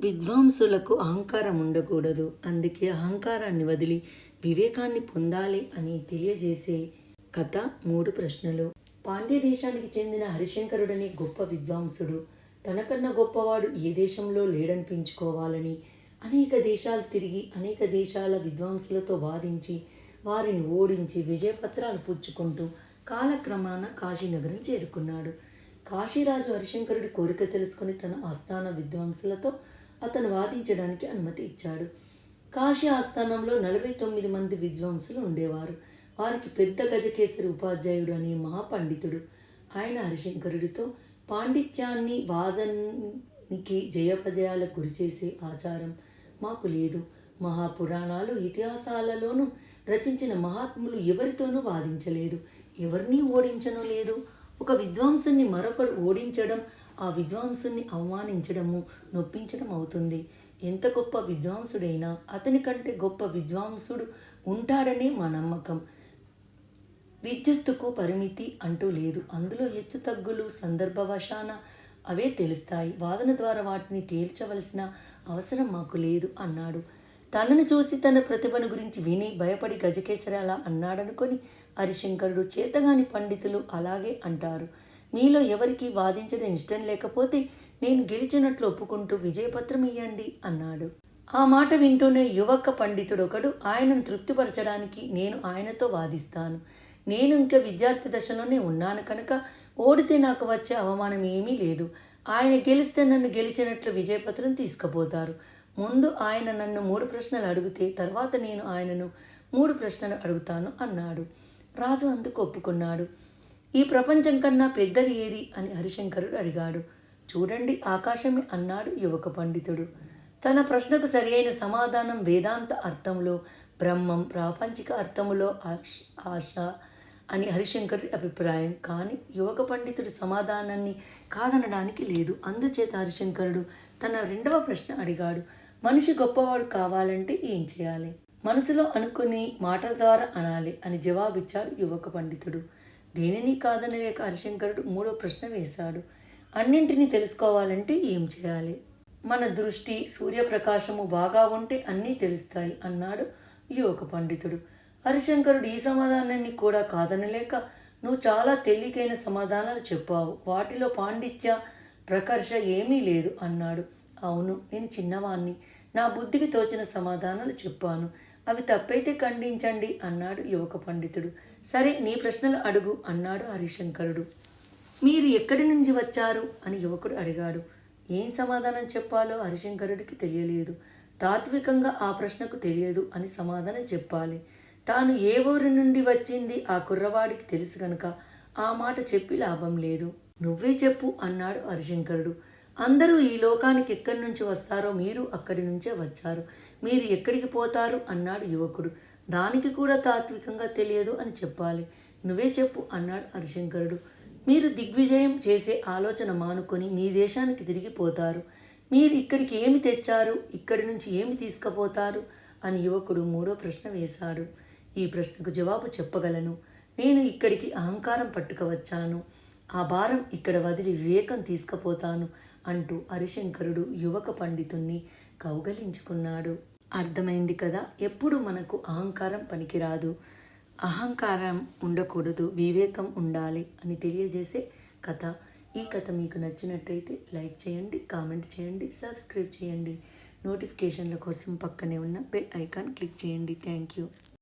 విద్వాంసులకు అహంకారం ఉండకూడదు. అందుకే అహంకారాన్ని వదిలి వివేకాన్ని పొందాలి అని తెలియజేసే కథ మూడు ప్రశ్నలు. పాండ్య దేశానికి చెందిన హరిశంకరుడనే గొప్ప విద్వాంసుడు. తనకన్నా గొప్పవాడు ఏ దేశంలో లేడనిపించుకోవాలని అనేక దేశాలు తిరిగి అనేక దేశాల విద్వాంసులతో వాదించి వారిని ఓడించి విజయపత్రాలు పుచ్చుకుంటూ కాలక్రమాన కాశీనగరం చేరుకున్నాడు. కాశీరాజు హరిశంకరుడి కోరిక తెలుసుకుని తన ఆస్థాన విద్వాంసులతో అతను వాదించడానికి అనుమతి ఇచ్చాడు. కాశీ ఆస్థానంలో నలభై తొమ్మిది మంది విద్వాంసులు ఉండేవారు. వారికి పెద్ద గజకేసరి ఉపాధ్యాయుడు అనే మహాపండితుడు. ఆయన హరిశంకరుడితో పాండిత్యాన్ని వాదనికి జయపజయాలకు గురిచేసే ఆచారం మాకు లేదు. మహాపురాణాలు ఇతిహాసాలలోనూ రచించిన మహాత్ములు ఎవరితోనూ వాదించలేదు. ఎవరినీ ఓడించను లేదు. ఒక విద్వాంసుని మరొకడు ఓడించడం ఆ విద్వాంసుని అవమానించడము నొప్పించడం అవుతుంది. ఎంత గొప్ప విద్వాంసుడైనా అతని కంటే గొప్ప విద్వాంసుడు ఉంటాడనే మా నమ్మకం. విద్యుత్తుకు పరిమితి అంటూ లేదు. అందులో హెచ్చు తగ్గులు సందర్భవశాన అవే తెలుస్తాయి. వాదన ద్వారా వాటిని తేల్చవలసిన అవసరం మాకు లేదు అన్నాడు. తనను చూసి తన ప్రతిభను గురించి విని భయపడి గజకేసరి అలా అన్నాడనుకొని హరిశంకరుడు చేతగాని పండితులు అలాగే అంటారు. మీలో ఎవరికి వాదించడం ఇష్టం లేకపోతే నేను గెలిచినట్లు ఒప్పుకుంటూ విజయపత్రం ఇయ్యండి అన్నాడు. ఆ మాట వింటూనే యువక పండితుడొకడు ఆయనను తృప్తిపరచడానికి నేను ఆయనతో వాదిస్తాను. నేను ఇంకా విద్యార్థి దశలోనే ఉన్నాను కనుక ఓడితే నాకు వచ్చే అవమానం ఏమీ లేదు. ఆయన గెలిస్తే నన్ను గెలిచినట్లు విజయపత్రం తీసుకుపోతారు. ముందు ఆయన నన్ను మూడు ప్రశ్నలు అడిగితే తర్వాత నేను ఆయనను మూడు ప్రశ్నలు అడుగుతాను అన్నాడు. రాజు అందుకు ఒప్పుకున్నాడు. ఈ ప్రపంచం కన్నా పెద్దది ఏది? అని హరిశంకరుడు అడిగాడు. చూడండి ఆకాశమే అన్నాడు యువక పండితుడు. తన ప్రశ్నకు సరియైన సమాధానం వేదాంత అర్థంలో బ్రహ్మం ప్రాపంచిక అర్థములో ఆశ ఆశ అని హరిశంకరుడి అభిప్రాయం. కానీ యువక పండితుడి సమాధానాన్ని కాదనడానికి లేదు. అందుచేత హరిశంకరుడు తన రెండవ ప్రశ్న అడిగాడు. మనిషి గొప్పవాడు కావాలంటే ఏం చేయాలి? మనసులో అనుకుని మాటల ద్వారా అనాలి అని జవాబిచ్చాడు యువక పండితుడు. దేనిని కాదనలేక హరిశంకరుడు మూడో ప్రశ్న వేశాడు. అన్నింటినీ తెలుసుకోవాలంటే ఏం చేయాలి? మన దృష్టి సూర్యప్రకాశము బాగా ఉంటే అన్నీ తెలుస్తాయి అన్నాడు యోగ పండితుడు. హరిశంకరుడు ఈ సమాధానాన్ని కూడా కాదనలేక నువ్వు చాలా తేలికైన సమాధానాలు చెప్పావు. వాటిలో పాండిత్య ప్రకర్ష ఏమీ లేదు అన్నాడు. అవును నేను చిన్నవాణ్ణి. నా బుద్ధికి తోచిన సమాధానాలు చెప్పాను. అవి తప్పైతే ఖండించండి అన్నాడు యువక పండితుడు. సరే నీ ప్రశ్నలు అడుగు అన్నాడు హరిశంకరుడు. మీరు ఎక్కడి నుంచి వచ్చారు? అని యువకుడు అడిగాడు. ఏం సమాధానం చెప్పాలో హరిశంకరుడికి తెలియలేదు. తాత్వికంగా ఆ ప్రశ్నకు తెలియదు అని సమాధానం చెప్పాలి. తాను ఏ ఊరి నుండి వచ్చింది? ఆ కుర్రవాడికి తెలుసు గనుక ఆ మాట చెప్పి లాభం లేదు. నువ్వే చెప్పు అన్నాడు హరిశంకరుడు. అందరూ ఈ లోకానికి ఎక్కడి నుంచి వస్తారో మీరు అక్కడి నుంచే వచ్చారు. మీరు ఎక్కడికి పోతారు? అన్నాడు యువకుడు. దానికి కూడా తాత్వికంగా తెలియదు అని చెప్పాలి. నువ్వే చెప్పు అన్నాడు హరిశంకరుడు. మీరు దిగ్విజయం చేసే ఆలోచన మానుకొని మీ దేశానికి తిరిగిపోతారు మీరు ఇక్కడికి ఏమి తెచ్చారు? ఇక్కడి నుంచి ఏమి తీసుకుపోతారు? అని యువకుడు మూడో ప్రశ్న వేశాడు. ఈ ప్రశ్నకు జవాబు చెప్పగలను. నేను ఇక్కడికి అహంకారం పట్టుకవచ్చాను. ఆ భారం ఇక్కడ వదిలి వివేకం తీసుకుపోతాను అంటూ హరిశంకరుడు యువక పండితుణ్ణి కౌగలించుకున్నాడు. అర్థమైంది కదా? ఎప్పుడు మనకు అహంకారం పనికిరాదు. అహంకారం ఉండకూడదు వివేకం ఉండాలి అని తెలియజేసే కథ. ఈ కథ మీకు నచ్చినట్టయితే లైక్ చేయండి కామెంట్ చేయండి సబ్స్క్రైబ్ చేయండి. నోటిఫికేషన్ల కోసం పక్కనే ఉన్న బెల్ ఐకాన్ క్లిక్ చేయండి. Thank you.